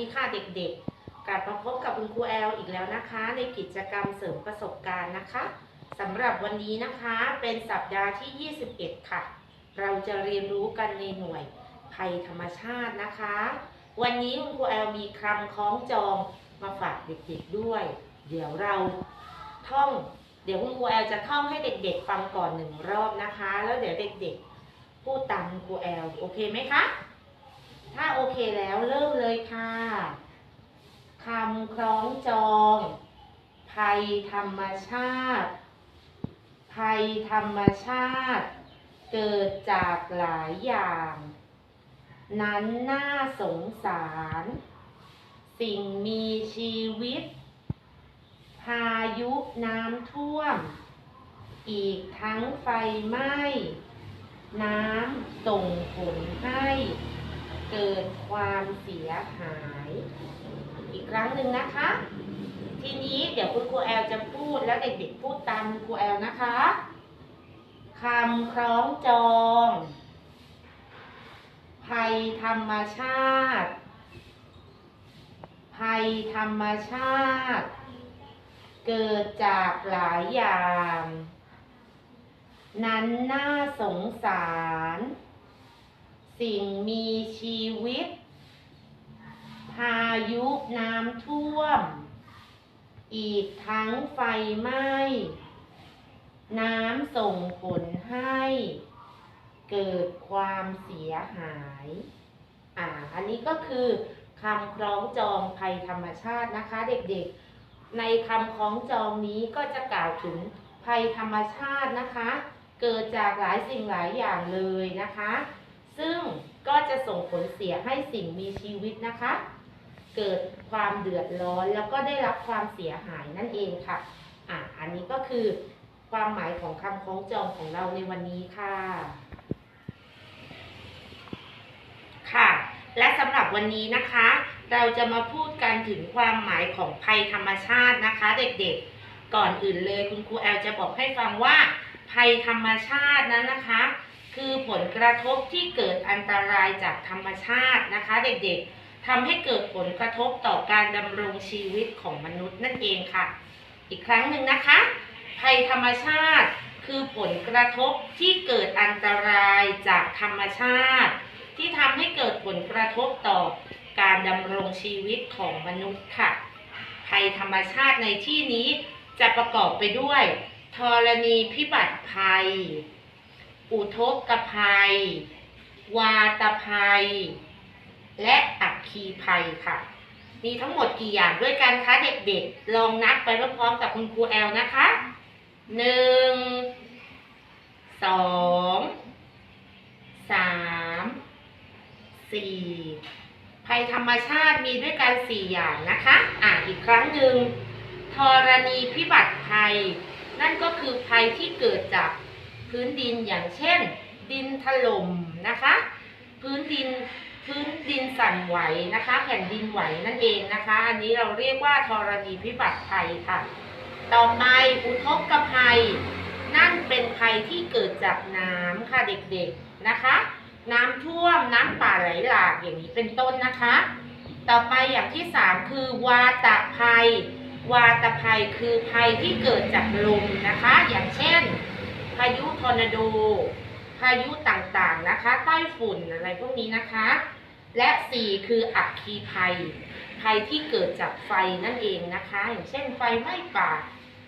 ีค่ะเด็กๆ กลับมาพบกับคุณครูแอลอีกแล้วนะคะ ในกิจกรรมเสริมประสบการณ์นะคะสำหรับวันนี้นะคะเป็นสัปดาห์ที่ 21 ค่ะ เราจะเรียนรู้กันในหน่วยภัยธรรมชาตินะคะ วันนี้คุณครูแอลมีคำคล้องจองมาฝากเด็กๆด้วย เดี๋ยวเราท่อง เดี๋ยวคุณครูแอลจะท่องให้เด็กๆ ฟังก่อนหนึ่งรอบนะคะ แล้วเดี๋ยวเด็กๆ พูดตามคุณครูแอลโอเคไหมคะ ถ้าโอเคแล้วเริ่มเลยค่ะคำคล้องจอง ภัยธรรมชาติ ภัยธรรมชาติ เกิดจากหลายอย่าง นั้นน่าสงสาร สิ่งมีชีวิต พายุน้ำท่วม อีกทั้งไฟไหม้ น้ำส่งผลให้ เกิดความเสียหาย อีกครั้งหนึ่งนะคะ ทีนี้เดี๋ยวคุณครูแอลจะพูดแล้วเด็กๆพูดตามคุณครูแอลนะคะคำคล้องจอง ภัยธรรมชาติ ภัยธรรมชาติ เกิดจากหลายอย่าง นั้นน่าสงสาร สิ่งมีชีวิต พายุน้ำท่วม อีกทั้งไฟไหม้ น้ำส่งผลให้ เกิดความเสียหาย อ่า อันนี้ก็คือคำคล้องจองภัยธรรมชาตินะคะเด็กๆ ในคำคล้องจองนี้ก็จะกล่าวถึงภัยธรรมชาตินะคะ เกิดจากหลายสิ่งหลายอย่างเลยนะคะ ซึ่งก็จะส่งผลเสียให้สิ่งมีชีวิตนะคะ เกิดความเดือดร้อนแล้วก็ได้รับความเสียหายนั่นเองค่ะอะอันนี้ก็คือความหมายของคำคล้องจองของเราในวันนี้ค่ะ ค่ะ และสำหรับวันนี้นะคะ เราจะมาพูดกันถึงความหมายของภัยธรรมชาตินะคะ เด็กๆ ก่อนอื่นเลยคุณครูแอลจะบอกให้ฟังว่า ภัยธรรมชาตินั้นนะคะ คือผลกระทบที่เกิดอันตรายจากธรรมชาตินะคะ เด็กๆทำให้เกิดผลกระทบต่อการดำรงชีวิตของมนุษย์นั่นเองค่ะ อีกครั้งหนึ่งนะคะ ภัยธรรมชาติคือผลกระทบที่เกิดอันตรายจากธรรมชาติ ที่ทำให้เกิดผลกระทบต่อการดำรงชีวิตของมนุษย์ค่ะ ภัยธรรมชาติในที่นี้จะประกอบไปด้วยธรณีพิบัติภัย อุทกภัย วาตภัย และอัคคีภัยค่ะ มีทั้งหมดกี่อย่างด้วยกันคะเด็กๆ ลองนับไปพร้อมๆกับคุณครูแอลนะคะหนึ่งสองสามสี่ภัยธรรมชาติมีด้วยกันสี่อย่างนะคะ อ่านอีกครั้งหนึ่งธรณีพิบัติภัย นั่นก็คือภัยที่เกิดจาก พื้นดินอย่างเช่น ดินถล่มนะคะ พื้นดินพื้นดินสั่นไหวนะคะ แผ่นดินไหวนั่นเองนะคะ อันนี้เราเรียกว่าธรณีพิบัติภัยค่ะ ต่อไปอุทกภัย นั่นเป็นภัยที่เกิดจากน้ำค่ะเด็กๆนะคะ น้ำท่วมน้ำป่าไหลหลากอย่างนี้เป็นต้นนะคะ ต่อไปอย่างที่สามคือวาตภัย วาตภัยคือภัยที่เกิดจากลมนะคะ อย่าง ทอร์นาโด พายุต่างๆนะคะใต้ฝุ่นอะไรพวกนี้นะคะ และสี่คืออัคคีภัย ภัยที่เกิดจากไฟนั่นเองนะคะ อย่างเช่นไฟไหม้ป่า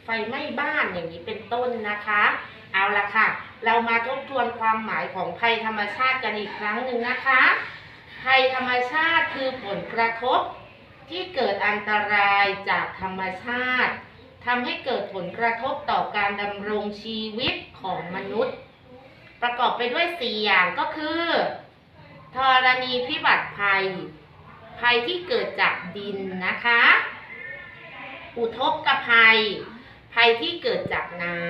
ไฟไหม้บ้านอย่างนี้เป็นต้นนะคะ เอาละค่ะ เรามาทบทวนความหมายของภัยธรรมชาติกันอีกครั้งหนึ่งนะคะ ภัยธรรมชาติคือผลกระทบที่เกิดอันตรายจากธรรมชาติ ทำให้เกิดผลกระทบต่อการดำรงชีวิตของมนุษย์ ประกอบไปด้วยสี่อย่างก็คือธรณีพิบัติภัย ภัยที่เกิดจากดินนะคะ อุทกภัย ภัยที่เกิดจากน้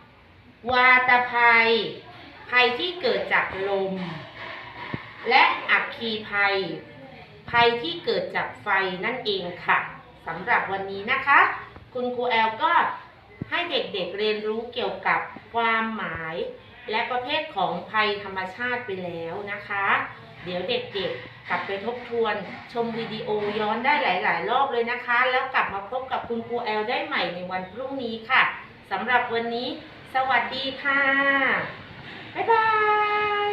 ำวาตภัย ภัยที่เกิดจากลม และอัคคีภัย ภัยที่เกิดจากไฟนั่นเองค่ะสำหรับวันนี้นะคะ คุณครูแอลก็ให้เด็กๆเเรียนรู้เกี่ยวกับความหมายและประเภทของภัยธรรมชาติไปแล้วนะคะ เดี๋ยวเด็กๆกลับไปทบทวนชมวิดีโอย้อนได้หลาย ๆ รอบเลยนะคะ แล้วกลับมาพบกับคุณครูแอลได้ใหม่ในวันพรุ่งนี้ค่ะสำหรับวันนี้ สวัสดีค่ะ บ๊ายบาย